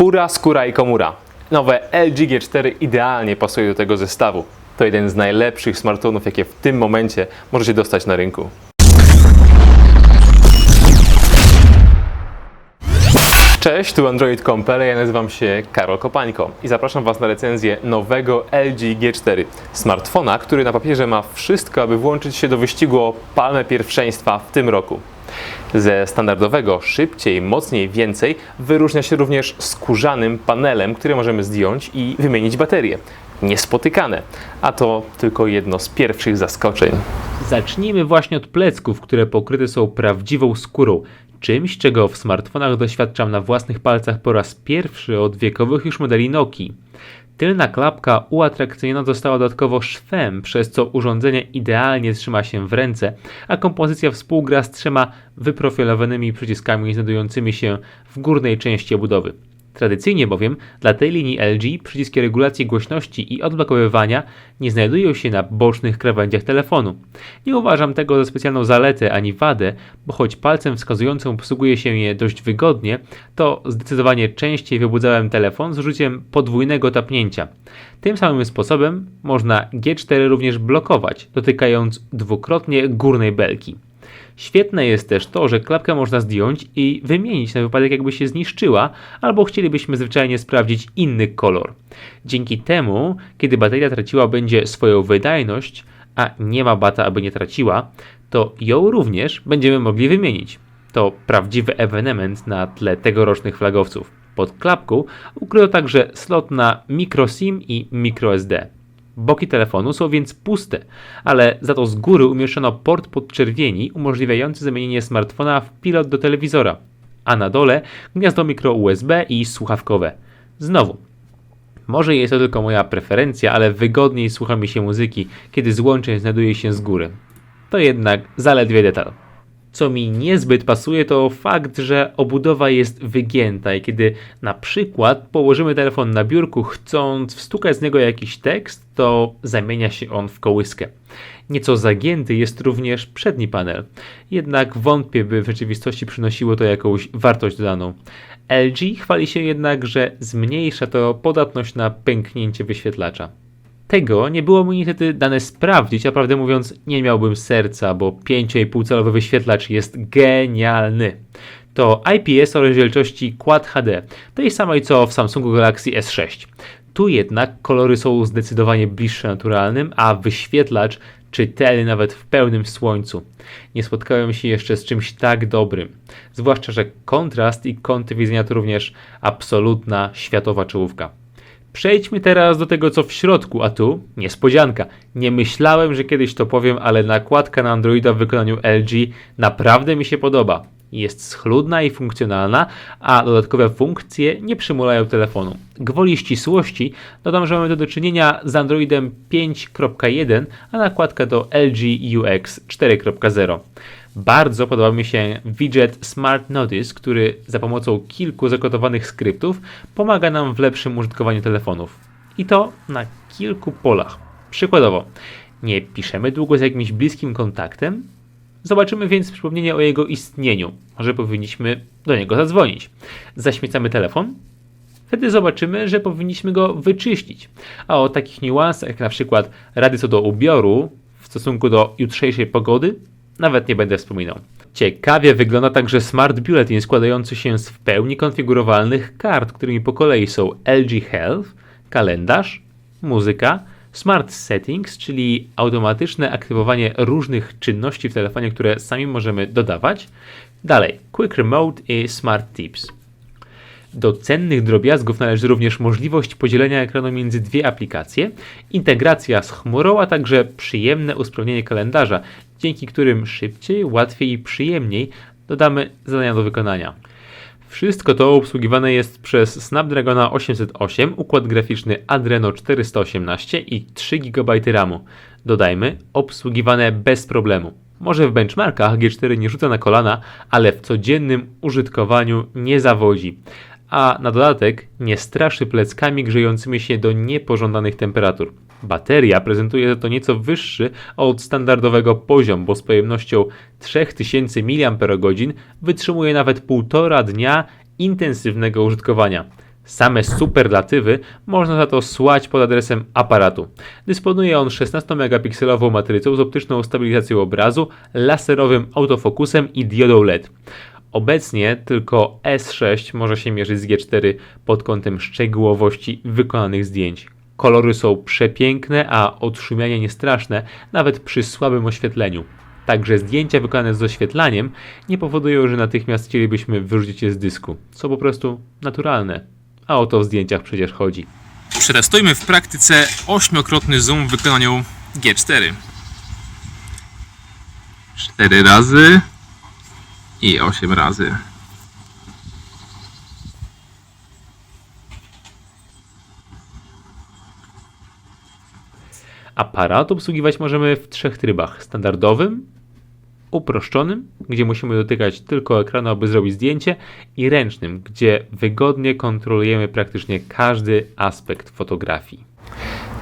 Fura, skóra i komura. Nowe LG G4 idealnie pasuje do tego zestawu. To jeden z najlepszych smartfonów, jakie w tym momencie możecie dostać na rynku. Cześć, tu Android Compare, ja nazywam się Karol Kopańko i zapraszam Was na recenzję nowego LG G4. Smartfona, który na papierze ma wszystko, aby włączyć się do wyścigu o palmę pierwszeństwa w tym roku. Ze standardowego szybciej, mocniej, więcej wyróżnia się również skórzanym panelem, który możemy zdjąć i wymienić baterię. Niespotykane, a to tylko jedno z pierwszych zaskoczeń. Zacznijmy właśnie od plecków, które pokryte są prawdziwą skórą. Czymś, czego w smartfonach doświadczam na własnych palcach po raz pierwszy od wiekowych już modeli Nokii. Tylna klapka uatrakcyjniona została dodatkowo szwem, przez co urządzenie idealnie trzyma się w ręce, a kompozycja współgra z trzema wyprofilowanymi przyciskami znajdującymi się w górnej części obudowy. Tradycyjnie bowiem dla tej linii LG przyciski regulacji głośności i odblokowywania nie znajdują się na bocznych krawędziach telefonu. Nie uważam tego za specjalną zaletę ani wadę, bo choć palcem wskazującym posługuje się je dość wygodnie, to zdecydowanie częściej wybudzałem telefon z użyciem podwójnego tapnięcia. Tym samym sposobem można G4 również blokować, dotykając dwukrotnie górnej belki. Świetne jest też to, że klapkę można zdjąć i wymienić na wypadek jakby się zniszczyła, albo chcielibyśmy zwyczajnie sprawdzić inny kolor. Dzięki temu, kiedy bateria traciła będzie swoją wydajność, a nie ma bata, aby nie traciła, to ją również będziemy mogli wymienić. To prawdziwy ewenement na tle tegorocznych flagowców. Pod klapką ukryto także slot na microSIM i microSD. Boki telefonu są więc puste, ale za to z góry umieszczono port podczerwieni umożliwiający zamienienie smartfona w pilot do telewizora, a na dole gniazdo mikro USB i słuchawkowe. Znowu, może jest to tylko moja preferencja, ale wygodniej słucha mi się muzyki, kiedy złączenie znajduje się z góry. To jednak zaledwie detal. Co mi niezbyt pasuje, to fakt, że obudowa jest wygięta i kiedy na przykład położymy telefon na biurku, chcąc wstukać z niego jakiś tekst, to zamienia się on w kołyskę. Nieco zagięty jest również przedni panel, jednak wątpię, by w rzeczywistości przynosiło to jakąś wartość dodaną. LG chwali się jednak, że zmniejsza to podatność na pęknięcie wyświetlacza. Tego nie było mi niestety dane sprawdzić, a prawdę mówiąc nie miałbym serca, bo 5,5 calowy wyświetlacz jest genialny. To IPS o rozdzielczości Quad HD, tej samej co w Samsungu Galaxy S6. Tu jednak kolory są zdecydowanie bliższe naturalnym, a wyświetlacz czytelny nawet w pełnym słońcu. Nie spotkałem się jeszcze z czymś tak dobrym. Zwłaszcza, że kontrast i kąty widzenia to również absolutna światowa czołówka. Przejdźmy teraz do tego, co w środku, a tu niespodzianka. Nie myślałem, że kiedyś to powiem, ale nakładka na Androida w wykonaniu LG naprawdę mi się podoba. Jest schludna i funkcjonalna, a dodatkowe funkcje nie przymulają telefonu. Gwoli ścisłości dodam, że mamy do czynienia z Androidem 5.1, a nakładka do LG UX 4.0. Bardzo podoba mi się widget Smart Notice, który za pomocą kilku zakodowanych skryptów pomaga nam w lepszym użytkowaniu telefonów. I to na kilku polach. Przykładowo, nie piszemy długo z jakimś bliskim kontaktem, zobaczymy więc przypomnienie o jego istnieniu. Może powinniśmy do niego zadzwonić. Zaśmiecamy telefon, wtedy zobaczymy, że powinniśmy go wyczyścić. A o takich niuansach, jak na przykład rady co do ubioru w stosunku do jutrzejszej pogody, nawet nie będę wspominał. Ciekawie wygląda także Smart Bulletin składający się z w pełni konfigurowalnych kart, którymi po kolei są LG Health, kalendarz, muzyka, Smart Settings, czyli automatyczne aktywowanie różnych czynności w telefonie, które sami możemy dodawać. Dalej, Quick Remote i Smart Tips. Do cennych drobiazgów należy również możliwość podzielenia ekranu między dwie aplikacje, integracja z chmurą, a także przyjemne usprawnienie kalendarza, dzięki którym szybciej, łatwiej i przyjemniej dodamy zadania do wykonania. Wszystko to obsługiwane jest przez Snapdragona 808, układ graficzny Adreno 418 i 3 GB RAMu. Dodajmy, obsługiwane bez problemu. Może w benchmarkach G4 nie rzuca na kolana, ale w codziennym użytkowaniu nie zawodzi a na dodatek nie straszy pleckami grzejącymi się do niepożądanych temperatur. Bateria prezentuje to nieco wyższy od standardowego poziom, bo z pojemnością 3000 mAh wytrzymuje nawet półtora dnia intensywnego użytkowania. Same superlatywy można za to słać pod adresem aparatu. Dysponuje on 16-megapikselową matrycą z optyczną stabilizacją obrazu, laserowym autofokusem i diodą LED. Obecnie tylko S6 może się mierzyć z G4 pod kątem szczegółowości wykonanych zdjęć. Kolory są przepiękne, a odszumianie niestraszne, nawet przy słabym oświetleniu. Także zdjęcia wykonane z doświetlaniem nie powodują, że natychmiast chcielibyśmy wyrzucić je z dysku. Są po prostu naturalne. A o to w zdjęciach przecież chodzi. Przetestujmy w praktyce ośmiokrotny zoom w wykonaniu G4. Cztery razy i osiem razy. Aparat obsługiwać możemy w trzech trybach: standardowym, uproszczonym, gdzie musimy dotykać tylko ekranu, aby zrobić zdjęcie, i ręcznym, gdzie wygodnie kontrolujemy praktycznie każdy aspekt fotografii.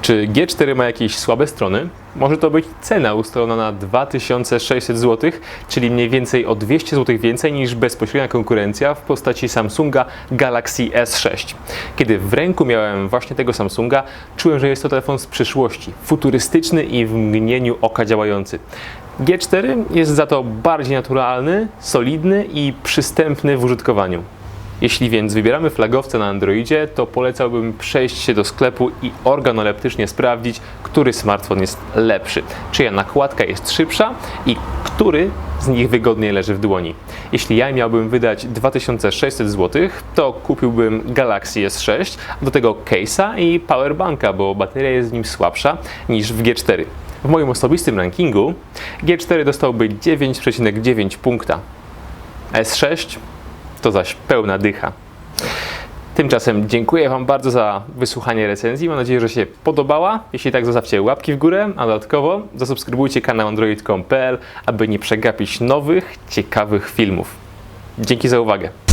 Czy G4 ma jakieś słabe strony? Może to być cena ustalona na 2600 zł, czyli mniej więcej o 200 zł więcej niż bezpośrednia konkurencja w postaci Samsunga Galaxy S6. Kiedy w ręku miałem właśnie tego Samsunga, czułem, że jest to telefon z przyszłości, futurystyczny i w mgnieniu oka działający. G4 jest za to bardziej naturalny, solidny i przystępny w użytkowaniu. Jeśli więc wybieramy flagowce na Androidzie, to polecałbym przejść się do sklepu i organoleptycznie sprawdzić, który smartfon jest lepszy, czyja nakładka jest szybsza i który z nich wygodniej leży w dłoni. Jeśli ja miałbym wydać 2600 zł, to kupiłbym Galaxy S6, a do tego case'a i powerbanka, bo bateria jest w nim słabsza niż w G4. W moim osobistym rankingu G4 dostałby 9,9 punkta. S6 to zaś pełna dycha. Tymczasem dziękuję Wam bardzo za wysłuchanie recenzji. Mam nadzieję, że się podobała. Jeśli tak, zostawcie łapki w górę, a dodatkowo zasubskrybujcie kanał android.com.pl, aby nie przegapić nowych, ciekawych filmów. Dzięki za uwagę.